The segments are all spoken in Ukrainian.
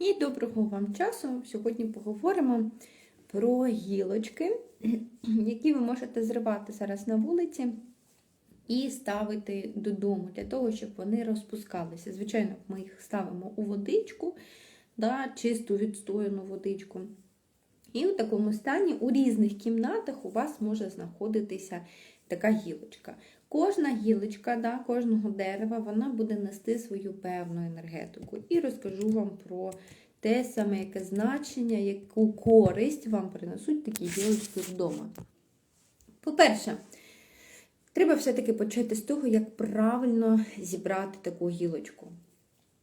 І доброго вам часу! Сьогодні поговоримо про гілочки, які ви можете зривати зараз на вулиці і ставити додому, для того, щоб вони розпускалися. Звичайно, ми їх ставимо у водичку, да, чисту відстояну водичку. І у такому стані у різних кімнатах у вас може знаходитися така гілочка. Кожна гілочка да, кожного дерева вона буде нести свою певну енергетику. І розкажу вам про те саме, яке значення, яку користь вам принесуть такі гілочки вдома. По-перше, треба все-таки почати з того, як правильно зібрати таку гілочку.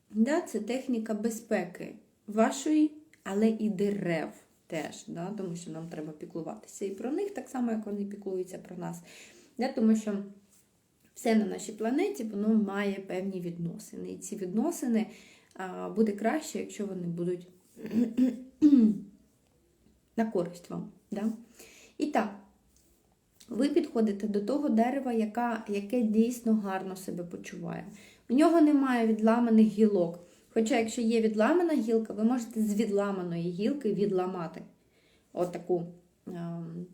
Да, Це техніка безпеки вашої, але і дерев теж, да, тому що нам треба піклуватися і про них, так само, як вони піклуються про нас. Да, Тому що все на нашій планеті воно має певні відносини. І ці відносини а, буде краще, якщо вони будуть на користь вам. Да? І так, ви підходите до того дерева, яка, яке дійсно гарно себе почуває. У нього немає відламаних гілок. Хоча, якщо є відламана гілка, ви можете з відламаної гілки відламати отаку ем,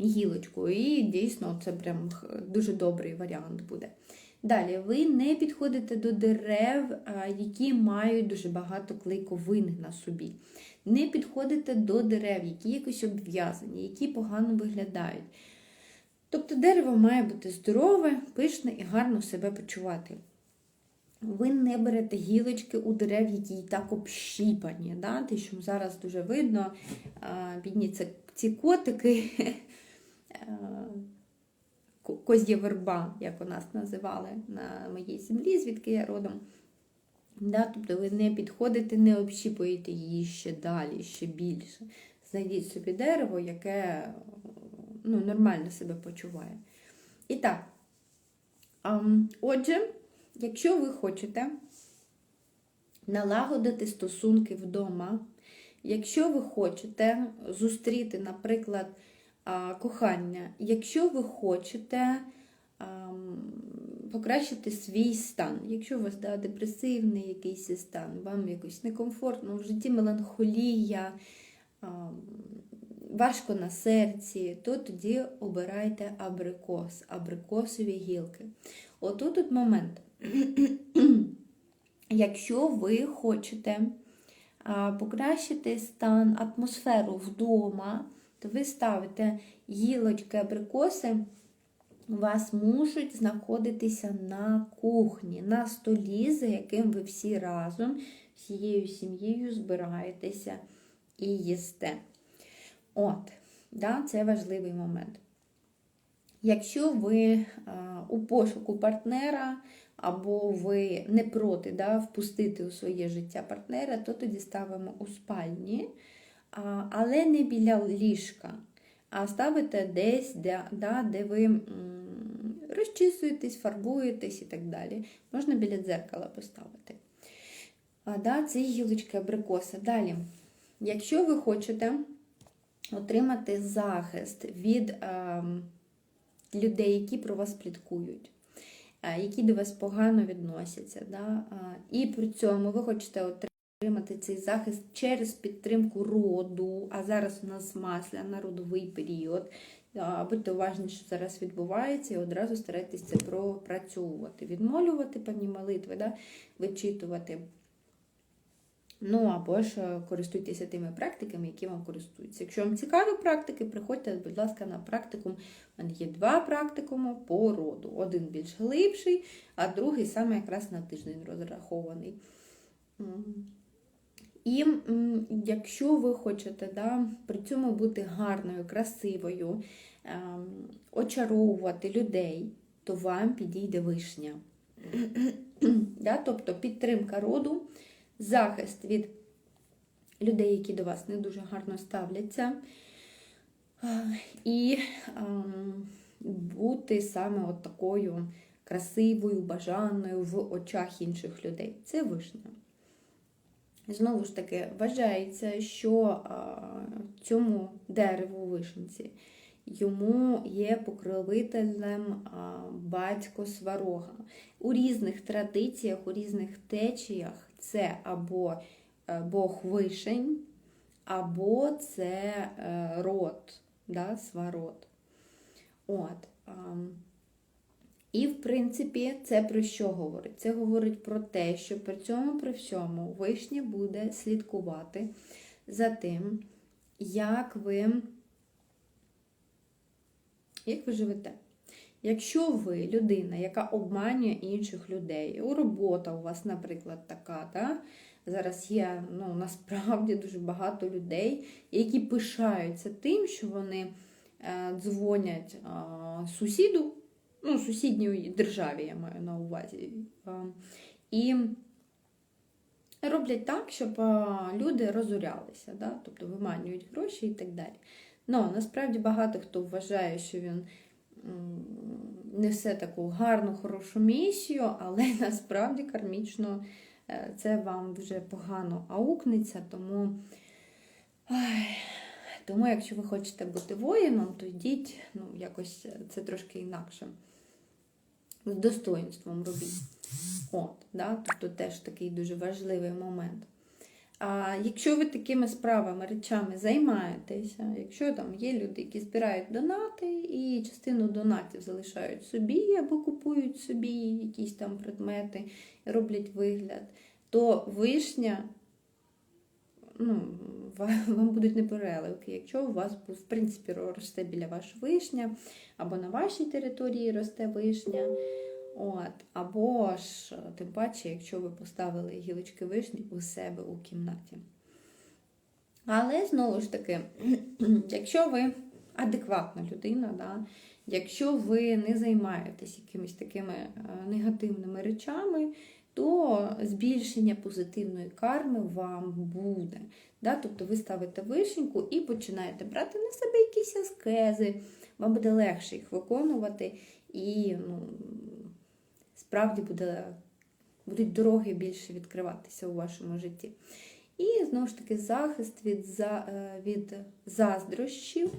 гілочку. І дійсно це прям дуже добрий варіант буде. Далі, ви не підходите до дерев, які мають дуже багато клейковин на собі. Не підходите до дерев, які якось обв'язані, які погано виглядають. Тобто дерево має бути здорове, пишне і гарно себе почувати. Ви не берете гілочки у дерев, які і так общіпані. Да? Те, що зараз дуже видно, бідні ці котики, коз'я верба, як у нас називали на моїй землі, звідки я родом. Да? Тобто ви не підходите, не общіпуєте її ще далі, ще більше. Знайдіть собі дерево, яке ну, нормально себе почуває. І так, отже, якщо ви хочете налагодити стосунки вдома, якщо ви хочете зустріти, наприклад, кохання, якщо ви хочете покращити свій стан, якщо у вас да, депресивний якийсь стан, вам якось некомфортно в житті меланхолія, важко на серці, то тоді обирайте абрикос, абрикосові гілки. Отут тут момент. Якщо ви хочете покращити стан, атмосферу вдома, то ви ставите гілочки абрикоси, вас можуть знаходитися на кухні, на столі, за яким ви всі разом, всією сім'єю збираєтеся і їсте. От, да, це важливий момент. Якщо ви а, у пошуку партнера, або ви не проти да, впустити у своє життя партнера, то тоді ставимо у спальні, але не біля ліжка, а ставите десь, де, да, де ви розчісуєтесь, фарбуєтесь і так далі. Можна біля дзеркала поставити. А, да, Це гілочки абрикоса. Далі, якщо ви хочете отримати захист від е, людей, які про вас пліткують, які до вас погано відносяться. Да? І при цьому ви хочете отримати цей захист через підтримку роду, а зараз у нас масля народовий період. Будьте уважні, що зараз відбувається, і одразу старайтесь це пропрацьовувати, відмолювати певні молитви, да? вичитувати. Ну, або ж користуйтеся тими практиками, які вам користуються. Якщо вам цікаві практики, приходьте, будь ласка, на практикум. У мене є два практикуми по роду. Один більш глибший, а другий саме якраз на тиждень розрахований. І якщо ви хочете да, при цьому бути гарною, красивою, ем, очаровувати людей, то вам підійде вишня. да, Тобто підтримка роду захист від людей, які до вас не дуже гарно ставляться. І бути саме от такою красивою, бажаною в очах інших людей. Це вишня. Знову ж таки, вважається, що цьому дереву вишенці йому є покровителем батько сварога. У різних традиціях, у різних течіях це або е, Бог вишень, або це е, род, да, сварод. От. І, в принципі, це про що говорить? Це говорить про те, що при цьому при всьому вишня буде слідкувати за тим, як ви, як ви живете. Якщо ви людина, яка обманює інших людей, у робота у вас, наприклад, така, да? зараз є ну, насправді дуже багато людей, які пишаються тим, що вони е, дзвонять сусіду, ну, сусідній державі, я маю на увазі, і роблять так, щоб люди розорялися, да? тобто виманюють гроші і так далі. Ну, насправді багато хто вважає, що він несе таку гарну, хорошу місію, але насправді кармічно е, це вам вже погано аукнеться, тому, ай, тому якщо ви хочете бути воїном, то йдіть, ну, якось це трошки інакше. З достоїнством робіть. От, да? Тобто теж такий дуже важливий момент. А якщо ви такими справами, речами займаєтеся, якщо там є люди, які збирають донати і частину донатів залишають собі або купують собі якісь там предмети, роблять вигляд, то вишня ну, вам будуть непереливки. Якщо у вас в принципі росте біля вас вишня, або на вашій території росте вишня. От, або ж, тим паче, якщо ви поставили гілочки вишні у себе у кімнаті. Але знову ж таки, якщо ви адекватна людина, да, якщо ви не займаєтесь якимись такими е, негативними речами, то збільшення позитивної карми вам буде. Да? Тобто ви ставите вишеньку і починаєте брати на себе якісь аскези, вам буде легше їх виконувати, і ну, справді буде, будуть дороги більше відкриватися у вашому житті. І знову ж таки захист від, за, е, від заздрощів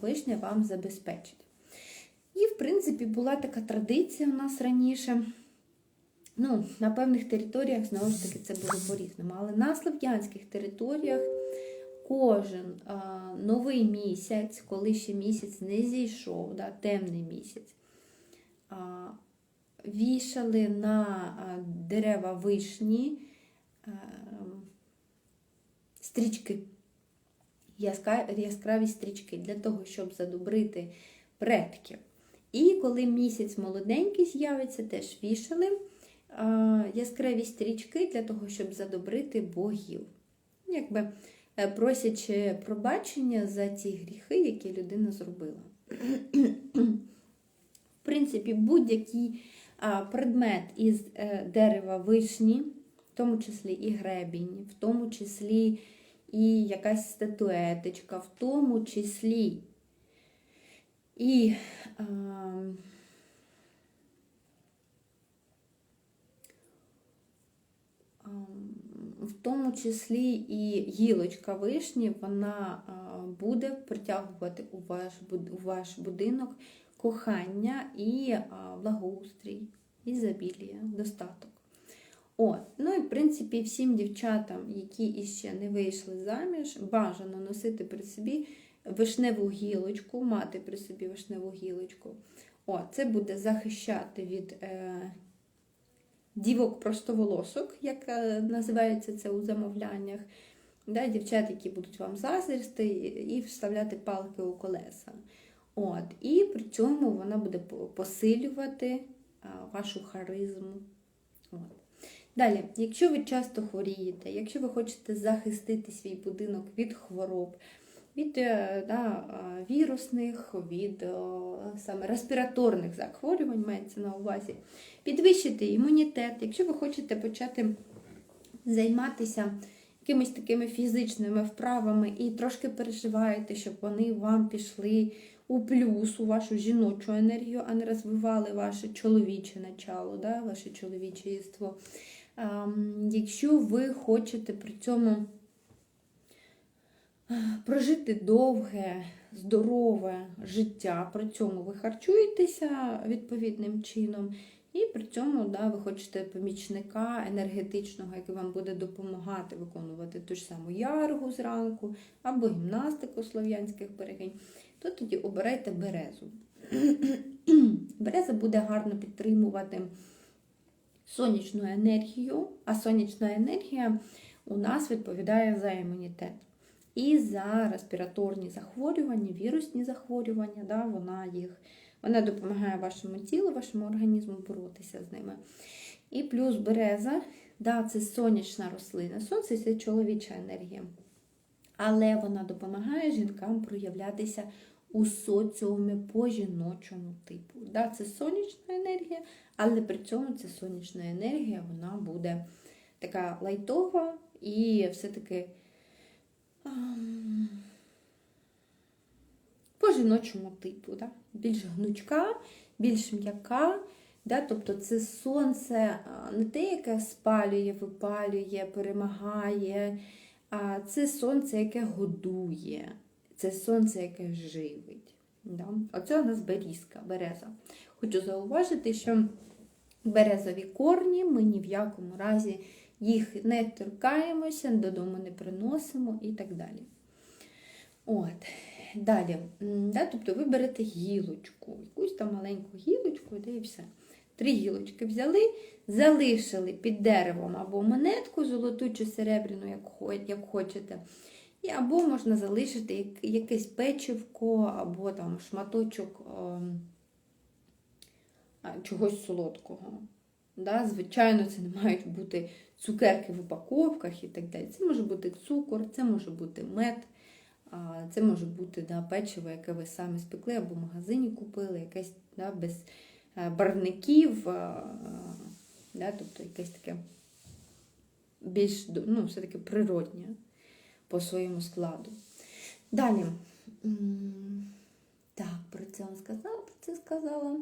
вишня вам забезпечить. І, в принципі, була така традиція у нас раніше. Ну, На певних територіях, знову ж таки, це було по-різному. Але на слов'янських територіях кожен а, новий місяць, коли ще місяць не зійшов, да, темний місяць, а, вішали на дерева вишні а, стрічки, яскраві стрічки для того, щоб задобрити предків. І коли місяць молоденький з'явиться, теж вішали яскраві стрічки для того, щоб задобрити богів. Якби е, просячи пробачення за ті гріхи, які людина зробила. В принципі, будь-який предмет із е, дерева вишні, в тому числі і гребінь, в тому числі і якась статуеточка, в тому числі і а, в тому числі і гілочка вишні, вона буде притягувати у ваш, у ваш будинок кохання і а, благоустрій, ізобілія, достаток. От. Ну і в принципі всім дівчатам, які іще не вийшли заміж, бажано носити при собі вишневу гілочку, мати при собі вишневу гілочку. О, це буде захищати від е, дівок простоволосок, як е, називається це у замовляннях. Да, дівчат, які будуть вам заздрісти і вставляти палки у колеса. От, і при цьому вона буде посилювати вашу харизму. От. Далі, якщо ви часто хворієте, якщо ви хочете захистити свій будинок від хвороб, від е, да, вірусних, від саме респіраторних захворювань, мається на увазі, підвищити імунітет, якщо ви хочете почати займатися якимись такими фізичними вправами і трошки переживаєте, щоб вони вам пішли у плюс, у вашу жіночу енергію, а не розвивали ваше чоловіче начало, да, ваше чоловіче єство. Ем, Якщо ви хочете при цьому е, прожити довге, здорове життя, при цьому ви харчуєтеся відповідним чином. І при цьому да, ви хочете помічника енергетичного, який вам буде допомагати виконувати ту ж саму яргу зранку або гімнастику слов'янських берегинь, то тоді обирайте березу. Береза буде гарно підтримувати сонячну енергію, а сонячна енергія у нас відповідає за імунітет. І за респіраторні захворювання, вірусні захворювання, да, вона їх вона допомагає вашому тілу, вашому організму боротися з ними. І плюс береза, да, це сонячна рослина. Сонце це чоловіча енергія. Але вона допомагає жінкам проявлятися у соціумі по жіночому типу. Да, Це сонячна енергія, але при цьому ця сонячна енергія вона буде така лайтова і все-таки по жіночому типу. Да? Більш гнучка, більш м'яка. Да? Тобто це сонце не те, яке спалює, випалює, перемагає, а це сонце, яке годує, це сонце, яке живить. Да? Оце у нас берізка, береза. Хочу зауважити, що березові корні ми ні в якому разі їх не торкаємося, додому не приносимо і так далі. От. Далі, да, тобто ви берете гілочку, якусь там маленьку гілочку, да, і все. Три гілочки взяли, залишили під деревом або монетку золоту чи серебряну, як, як хочете. І або можна залишити як- якесь печивко, або там шматочок ем, а, чогось солодкого. Да? Звичайно, це не мають бути цукерки в упаковках і так далі. Це може бути цукор, це може бути мед, це може бути да, печиво, яке ви самі спекли або в магазині купили, якесь да, без е, а, да, тобто якесь таке більш ну, все-таки природнє по своєму складу. Далі. Так, про це вам сказала, про це сказала.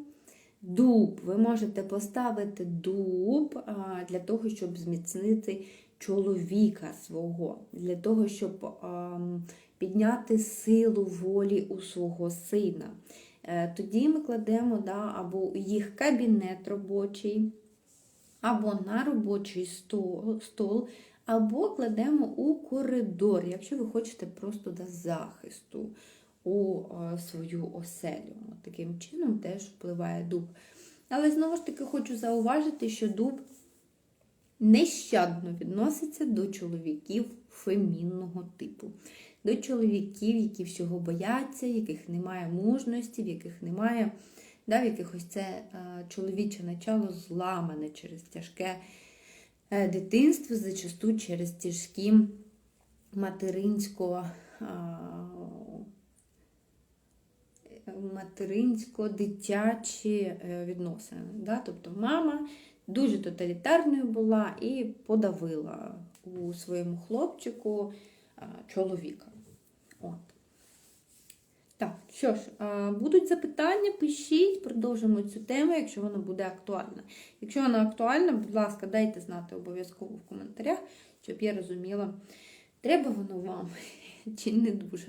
Дуб. Ви можете поставити дуб для того, щоб зміцнити чоловіка свого, для того, щоб підняти силу волі у свого сина. Е, Тоді ми кладемо да, або їх кабінет робочий, або на робочий стол, стол, або кладемо у коридор, якщо ви хочете просто до захисту у е, свою оселю. Таким чином теж впливає дуб. Але знову ж таки хочу зауважити, що дуб нещадно відноситься до чоловіків фемінного типу. До чоловіків, які всього бояться, яких немає мужності, в яких немає, да, в яких ось це е, чоловіче начало зламане через тяжке е, дитинство, зачасту через тяжкі материнсько. Материнсько-дитячі е, відносини. Да? Тобто мама дуже тоталітарною була і подавила у своєму хлопчику чоловіка. От. Так, що ж, будуть запитання, пишіть, продовжимо цю тему, якщо вона буде актуальна. Якщо вона актуальна, будь ласка, дайте знати обов'язково в коментарях, щоб я розуміла, треба воно вам чи не дуже.